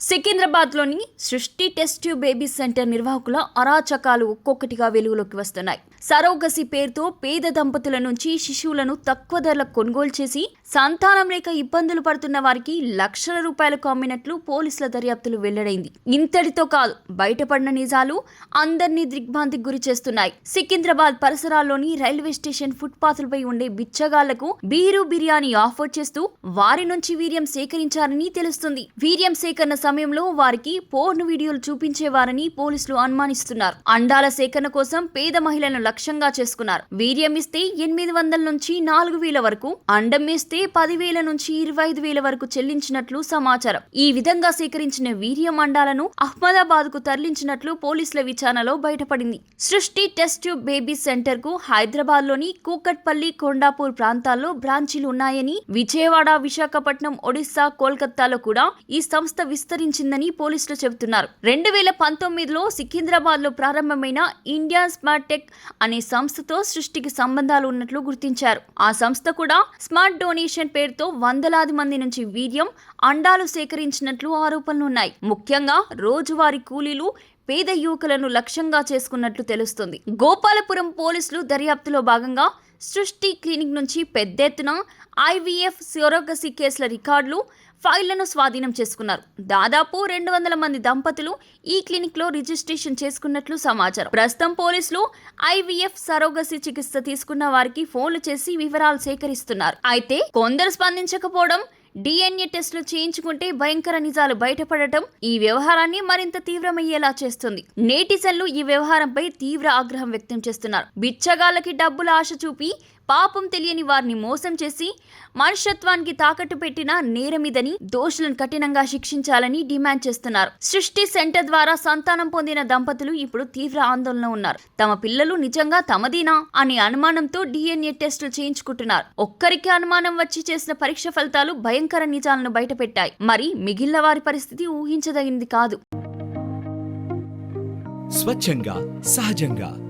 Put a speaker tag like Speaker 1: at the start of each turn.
Speaker 1: సికింద్రాబాద్లోని సృష్టి test tube baby centre నిర్వాహకుల అరాచకాలు ఒక్కొక్కటిగా వెలుగులోకి వస్తున్నాయి. సరోగసి పేరుతో పేద దంపతుల నుంచి శిశువులను తక్కువ ధరలకు కొనుగోలు చేసి సంతానం లేక ఇబ్బందులు పడుతున్న వారికి లక్షల రూపాయలకు అమ్మినట్లు పోలీసుల దర్యాప్తులు వెల్లడైంది. ఇంతటితో కాదు బయటపడిన నిజాలు అందరినీ దిగ్భ్రాంతికి గురి చేస్తున్నాయి. సికింద్రాబాద్ పరిసరాల్లోని రైల్వే స్టేషన్ ఫుట్పాత్లపై ఉండే బిచ్చగాళ్ళకు బీరు బిర్యానీ ఆఫర్ చేస్తూ వారి నుంచి వీర్యం సేకరించారని తెలుస్తుంది. వీర్యం సేకరణ సమయంలో వారికి పోర్న్ వీడియోలు చూపించేవారని పోలీసులు అనుమానిస్తున్నారు. అండాల సేకరణ కోసం పేద మహిళలను లక్ష్యంగా చేసుకున్నారు. వీర్యం ఇస్తే ఎనిమిది వందల నుంచి నాలుగు వేల వరకు అండం ఇస్తే పదివేల నుంచి ఇరవై ఐదు వేల వరకు చెల్లించినట్లు సమాచారం. ఈ విధంగా సేకరించిన వీర్యం అండాలను అహ్మదాబాద్కు తరలించినట్లు పోలీసుల విచారణలో బయటపడింది. సృష్టి టెస్ట్ ట్యూబ్ బేబీ సెంటర్కు హైదరాబాద్లోని కూకట్పల్లి కొండాపూర్ ప్రాంతాల్లో బ్రాంచీలు ఉన్నాయని విజయవాడ విశాఖపట్నం ఒడిశా కోల్కతాలో కూడా ఈ సంస్థ విస్తరించిందని పోలీసులు చెబుతున్నారు. రెండు వేల పంతొమ్మిదిలో సికింద్రాబాద్లో ప్రారంభమైన ఇండియా స్మార్ట్ టెక్ అనే సంస్థతో సృష్టికి సంబంధాలు ఉన్నట్లు గుర్తించారు. ఆ సంస్థ కూడా స్మార్ట్ డొనేషన్ పేరుతో వందలాది మంది నుంచి వీర్యం అండాలు సేకరించినట్లు ఆరోపణలు ఉన్నాయి ముఖ్యంగా రోజువారీ కూలీలు పేద యువకులను లక్ష్యంగా చేసుకున్నట్లు తెలుస్తుంది. గోపాలపురం పోలీసులు దర్యాప్తులో భాగంగా సృష్టి క్లినిక్ నుంచి పెద్ద ఎత్తున ఐవీఎఫ్ సొరోగసి కేసుల రికార్డులు ఫైళ్ళను స్వాధీనం చేసుకున్నారు. దాదాపు రెండు వందల మంది దంపతులు ఈ క్లినిక్లో రిజిస్ట్రేషన్ చేసుకున్నట్లు సమాచారం. ప్రస్తుతం పోలీసులు ఐవీఎఫ్ సరోగసి చికిత్స తీసుకున్న వారికి ఫోన్లు చేసి వివరాలు సేకరిస్తున్నారు. అయితే కొందరు స్పందించకపోవడం డిఎన్ఏ టెస్టులు చేయించుకుంటే భయంకర నిజాలు బయటపడటం ఈ వ్యవహారాన్ని మరింత తీవ్రమయ్యేలా చేస్తుంది. నేటిజన్లు ఈ వ్యవహారంపై తీవ్ర ఆగ్రహం వ్యక్తం చేస్తున్నారు. బిచ్చగాళ్ళకి డబ్బుల ఆశ చూపి పాపం తెలియని వారిని మోసం చేసి మనుషత్వానికి తాకట్టు పెట్టిన నేరమిదని దోషులను కఠినంగా శిక్షించాలని డిమాండ్ చేస్తున్నారు. సృష్టి సెంటర్ ద్వారా సంతానం పొందిన దంపతులు ఇప్పుడు తీవ్ర ఆందోళన ఉన్నారు. తమ పిల్లలు నిజంగా తమదేనా అనే అనుమానంతో డిఎన్ఏ టెస్టులు చేయించుకుంటున్నారు. ఒక్కరికి అనుమానం వచ్చి చేసిన పరీక్ష ఫలితాలు భయంకర నిజాలను బయటపెట్టాయి. మరి మిగిలిన వారి పరిస్థితి ఊహించదగింది కాదు.
Speaker 2: స్వచ్ఛంగా సహజంగా